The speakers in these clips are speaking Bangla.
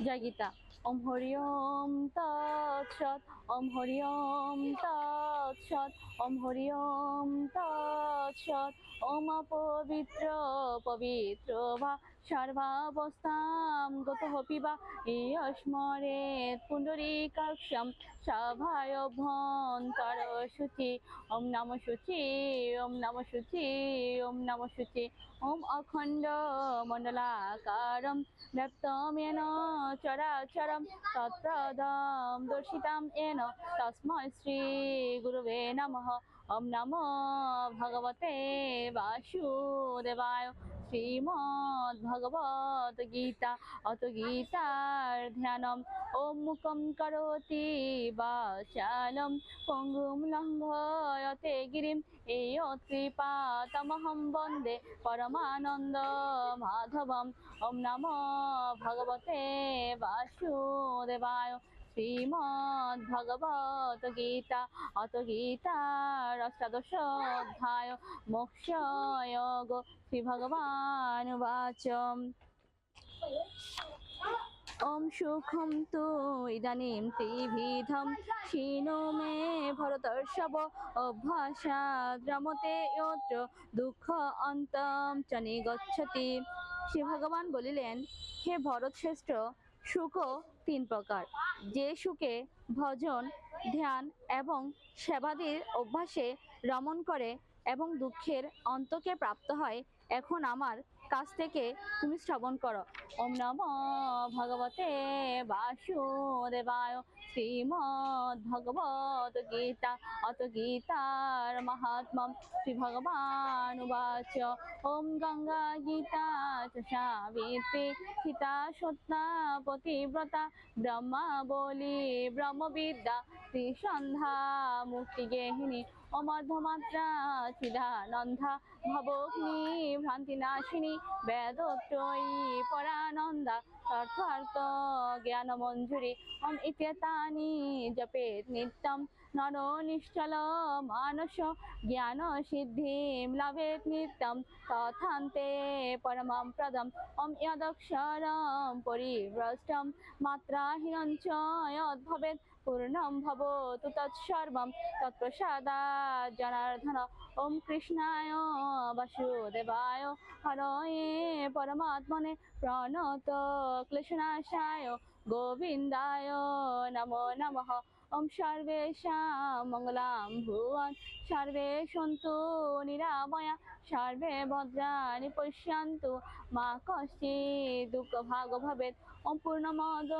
জয় গীতা। ওম হরি ওম তৎসৎ ওম হরি ওম তৎসৎ ওম হরি ওম তৎসৎ ওম পবিত্র পবিত্র বা সর্বাবস্থাম। গত পিবা ইয়স্মরে পুণ্ডরীকাক্ষম সভায় অভ্যন্তর শুচি ওম নম শুচি ওম নম শুচি ওম নম শুচি ওম অখণ্ড মণ্ডলাকারম। ব্যক্তমেন চরাচরম। তত্রদম দর্শিতাম এন। তস্মৈ শ্রী গুরুবে নমঃ। ওম নমো ভগবতে বাসুদেবায় শ্রীমদ্ ভগবত গীতা। অত গীতার ধ্যানম ওম মুখম করোতি বাচালম পঙ্গুম লঙ্ঘয়তে গিরিম এই কৃপা তমহম বন্দে পরমানন্দ মাধবম। ওম নমো ভগবতে বাসুদেবায় শ্রীমদ্ ভগবত গীতা, অত গীতার অষ্টাদশ অধ্যায় মোক্ষয়োগ শ্রী ভগবান বাচম ওম সুখম তু ইদানিম ত্রিবিধম শীনো মে ভরতর্ষভ অভ্যাসাদ রমতে যত্র দুঃখ অন্তম চ নিগচ্ছতি শ্রী ভগবান বলিলেন, হে ভরত শ্রেষ্ঠ সুখও তিন প্রকার। যে সুখে ভজন ধ্যান এবং সেবাদির অভ্যাসে রমণ করে এবং দুঃখের অন্তকে প্রাপ্ত হয়। এখন আমার কাছ থেকে তুমি শ্রবণ করো। ওম নম ভগবতে বাসুদেবায় শ্রীমদ্ ভগবত গীতা। অত গীতার মাহাত্ম্যম শ্রী ভগবান উবাচ ওম গঙ্গা গীতা চ সাবিত্রী সীতা সত্যা পতিব্রতা। ব্রহ্মা বলি ব্রহ্মবিদ্যা। ত্রিসন্ধ্যা মুক্তি গেহিনী। অমর্ধমাত্রা চিদানন্দা ভবগ্নি ভ্রান্তি নাশিনী বেদত্রয়ী পরানন্দা তথার্থ জ্ঞান মঞ্জুরি ওম ইত্যেতানি জপেত নিত্যম নর নিশ্চল মানস জ্ঞান সিদ্ধিম লভেত নিত্যম তথান্তে পরমম প্রদম ওম যদক্ষরম পরিভ্রষ্টম মাত্রাহীনং চ যদ্ভবেৎ পূর্ণম ভবতু তৎসর্বম তৎপ্রসাদাৎ জনার্দন ওম কৃষ্ণায় বাসুদেবায় হরয়ে পরমাত্মনে প্রণত ক্লেশনাশায় গোবিন্দায় নমো নমঃ ওম সর্বেষাং মঙ্গলাং ভুবন, সর্বে সন্তু নিরাময়া, সর্বে ভদ্রাণি পশ্যন্তু। মা কশ্চিৎ দুঃখ ভাগ ভবেৎ, ওম পূর্ণমদ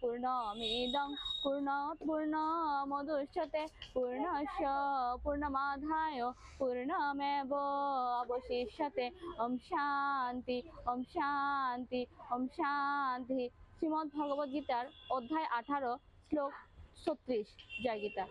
পূর্ণমিদং পূর্ণাৎ পূর্ণমদুষ্যতে পূর্ণস্য পূর্ণমাধায়, পূর্ণমেব অবশিষ্যতে। ওম শান্তি ওম শান্তি ওম শান্তি। শ্রীমদ্ ভগবদ্গীতার অধ্যায় আঠারো, শ্লোক ছত্রিশ জয় গীতা